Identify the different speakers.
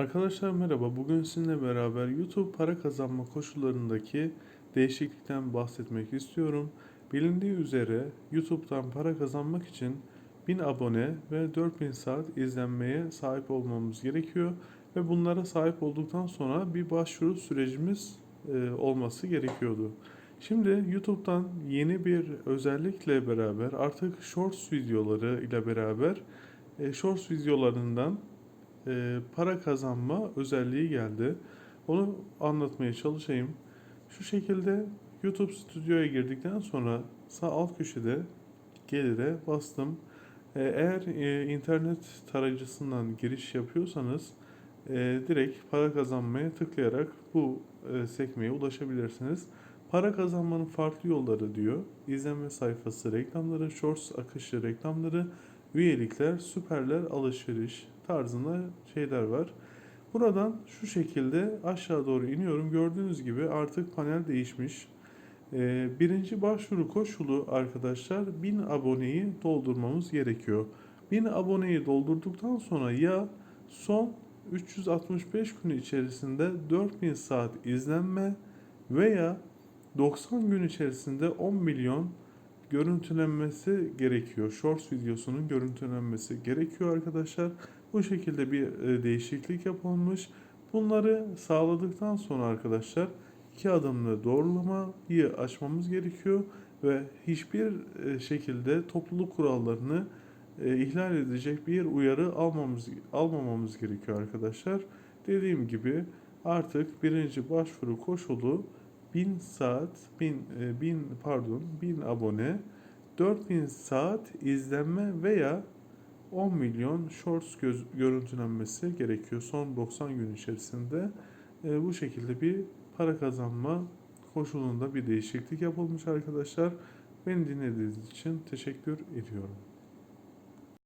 Speaker 1: Arkadaşlar merhaba. Bugün sizinle beraber YouTube para kazanma koşullarındaki değişiklikten bahsetmek istiyorum. Bilindiği üzere YouTube'dan para kazanmak için 1000 abone ve 4000 saat izlenmeye sahip olmamız gerekiyor ve bunlara sahip olduktan sonra bir başvuru sürecimiz e, olması gerekiyordu. Şimdi YouTube'dan yeni bir özellikle beraber artık Shorts videoları ile beraber e, Shorts videolarından e, para kazanma özelliği geldi. Onu anlatmaya çalışayım. Şu şekilde YouTube Studio'ya girdikten sonra sağ alt köşede gelire bastım. E, eğer e, internet tarayıcısından giriş yapıyorsanız e, direkt para kazanmaya tıklayarak bu e, sekmeye ulaşabilirsiniz. Para kazanmanın farklı yolları diyor. İzlenme sayfası, reklamları, shorts akışı reklamları, üyelikler, süperler, alışveriş tarzında şeyler var. Buradan şu şekilde aşağı doğru iniyorum. Gördüğünüz gibi artık panel değişmiş. Ee, birinci başvuru koşulu arkadaşlar 1000 aboneyi doldurmamız gerekiyor. 1000 aboneyi doldurduktan sonra ya son 365 gün içerisinde 4000 saat izlenme veya 90 gün içerisinde 10 milyon görüntülenmesi gerekiyor. Shorts videosunun görüntülenmesi gerekiyor arkadaşlar. Bu şekilde bir e, değişiklik yapılmış. Bunları sağladıktan sonra arkadaşlar iki adımlı doğrulamayı açmamız gerekiyor ve hiçbir e, şekilde topluluk kurallarını e, ihlal edecek bir uyarı almamız almamamız gerekiyor arkadaşlar. Dediğim gibi artık birinci başvuru koşulu 1000 saat 1000 1000 pardon 1000 abone 4000 saat izlenme veya 10 milyon shorts göz, görüntülenmesi gerekiyor son 90 gün içerisinde. E, bu şekilde bir para kazanma koşulunda bir değişiklik yapılmış arkadaşlar. Beni dinlediğiniz için teşekkür ediyorum.